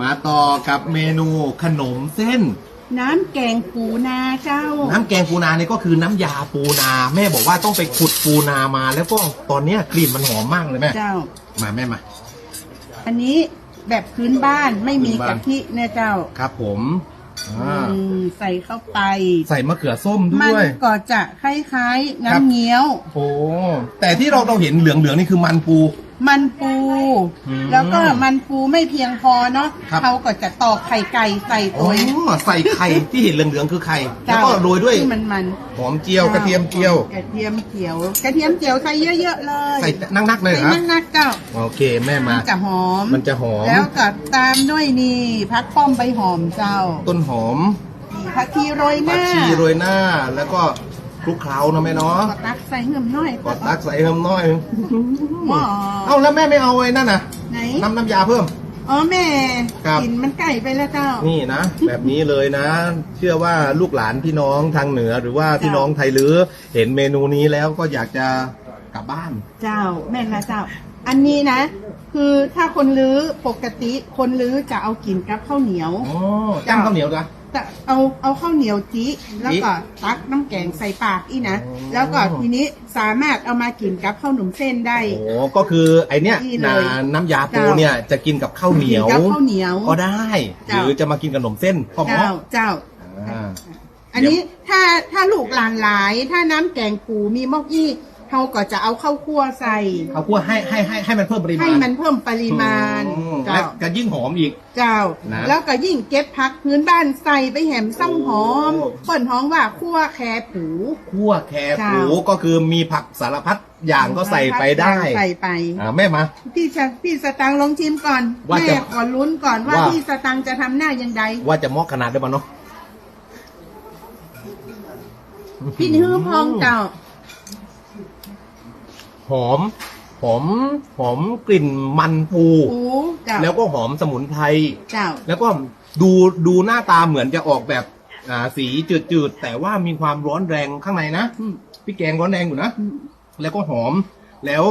มาต่อกับเมนูขนมเส้น น้ำแกงปูนาเจ้า น้ำแกงปูนาเนี่ยก็คือน้ำยาปูนา แม่บอกว่าต้องไปขุดปูนามา แล้วก็ตอนเนี้ยกลิ่นมันหอมมากเลยแม่ เจ้า มาแม่มา อันนี้แบบพื้นบ้านไม่มีพื้นบ้านกะทิเนี่ยเจ้าครับผมอ่าอืมใส่เข้าไป ใส่มะเขือส้มมันด้วย ก็จะคล้ายๆครับ น้ำเงี้ยว โอ้แต่ที่เราเราเห็นเหลืองๆนี่คือมันปู มันปู อืมแล้วก็มันปูไม่เพียงพอเนาะครับ เขาก็จะตอกไข่ไก่ใส่โอ้ตัวใส่ไข่ที่เห็นเหลืองๆคือไข่ แล้วเจ้าก็โรยด้วยที่มันมันหอมเจียวกระเทียมเจียว กระเทียมเจียว กระเทียมเจียวใส่เยอะๆเลยใส่นักๆเลยเหรอใส่นักๆเจ้าโอเคแม่มามันจะหอม มันจะหอม แล้วก็ตามด้วยนี่พักป้อมใบหอมเจ้าต้นหอมนี่ผักชีโรยหผักน้าชีโรยหน้าแล้วก็ คลุกเคล้านะแม่เนาะก็ตักใส่เหื่อมน้อยกดตักใส่เพิ่มหน้อย หม้อเอ้าแล้วแม่ไม่เอาไอ้นั่นน่ะ ไหนน้ำน้ำยาเพิ่ม อ๋อแม่ครับ กินมันไก่ไปแล้วเจ้า นี่นะ แบบนี้เลยนะ เชื่อว่าลูกหลานพี่น้องทางเหนือ หรือว่าพี่จ้ะน้องไทยลือ เห็นเมนูนี้แล้วก็อยากจะกลับบ้าน เจ้าแม่นะเจ้า อันนี้นะ คือถ้าคนลื้อปกติคนลื้อจะเอากินกับข้าวเหนียว อ๋อจ้ำข้าวเหนียวจ้ะ แต่เอาเอาข้าวเหนียวจีแล้วก็ตักน้ำแกงใส่ปากอีนะ อ๋อ แล้วก็ทีนี้สามารถเอามากินกับข้าวหนุ่มเส้นได้ โอ้ก็คือไอเนี้ยนี่เลยน้ำน้ำยาปูเนี่ยจะกินกับข้าวเหนียวกินกับข้าวเหนียวก็ได้ หเจ้า รือจะมากินกับขนมเส้นก็เหเจ้ามาะเจ้า อ่า อันนี้ถ้าถ้าลูกหลานหลาย ถ้าน้ำแกงปูมีมอกอี้ เขาก็จะเอาข้าวคั่วใส่เขาคั่วให้ให้ให้ให้มันเพิ่มปริมาณให้มันเพิ่มปริมาณอืมเจ้าและก็ยิ่งหอมอีก เจ้า นะ แล้วก็ยิ่งเก็บพักพื้นบ้านใส่ไปแหมซ้ำหอมโอ้คนท้องว่าคั่วแคผู คั่วแคเจ้าปูก็คือมีผักสารพัดอย่างก็ใส่ไปได้ใส่ไป อ่าแม่มา พี่จะพี่สตังค์ลองชิมก่อนว่าจะแม่ขอลุ้นก่อนว่าว่า พี่สตังค์จะทำหน้ายังไงว่าจะเหมอกขนาดได้ปะเนาะ พี่ฮื้อพองเจ้าห อม หอม หอมกลิ่นมันปู ปูเจ้าแล้วก็หอมสมุนไพร เจ้า แล้วก็ดูดูหน้าตาเหมือนจะออกแบบอ่าสีจืดๆ แต่ว่ามีความร้อนแรงข้างในนะอืมพี่แกงร้อนแรงอยู่นะ อืมแล้วก็หอม แล้ว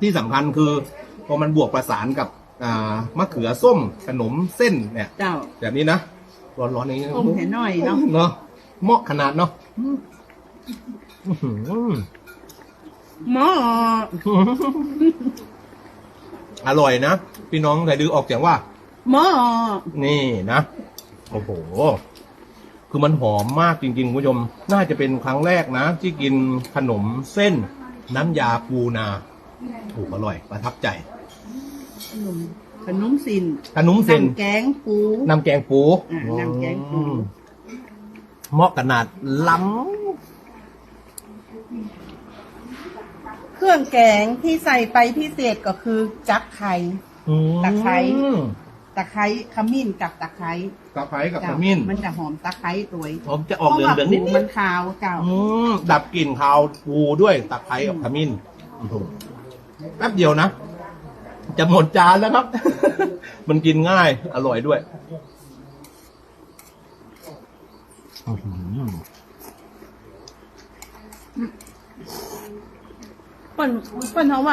ที่สำคัญคือพอมันบวกประสานกับอ่ามะเขือส้มขนมเส้นเนี่ย เจ้าแบบนี้นะ ร้อนๆอย่างนี้อมเห็นหน่อยเนาะเนาะเหมาะขนาดเนาะอื้อหือ หมออร่อยนะ พี่น้องไทยดือออกเสียงว่า หมอนี่นะ โอ้โห คือมันหอมมากจริงๆคุณผู้ชม น่าจะเป็นครั้งแรกนะ ที่กินขนมเส้น น้ำยาปูนาถูกอร่อย ประทับใจ ขนมขนมสินขนมเส้นน้ำแกงปูน้ำแกงปูอ่าน้ำแกงปูอืมเหมาะขนาดล้ เครื่องแกงที่ใส่ไปพิเศษก็คือจักไข่ำอืมตะไคร้ ตะไคร้ขมิ้นกับตะไคร้ตะไคร้กับเจ้าขมิ้นมันจะหอมตะไคร้ตัวยผมจะออกเหลืองเหลืองๆนิดพราะว่าปูมันคาวเจ้าๆอืมดับกลิ่นคาวปูด้วยตะไคร้กับขมิ้นโอ้โหแป๊บเดียวนะ จะหมดจานแล้วครับ มันกินง่าย อร่อยด้วยอื้อหือ เปิ้นเปิ้นเขาว่า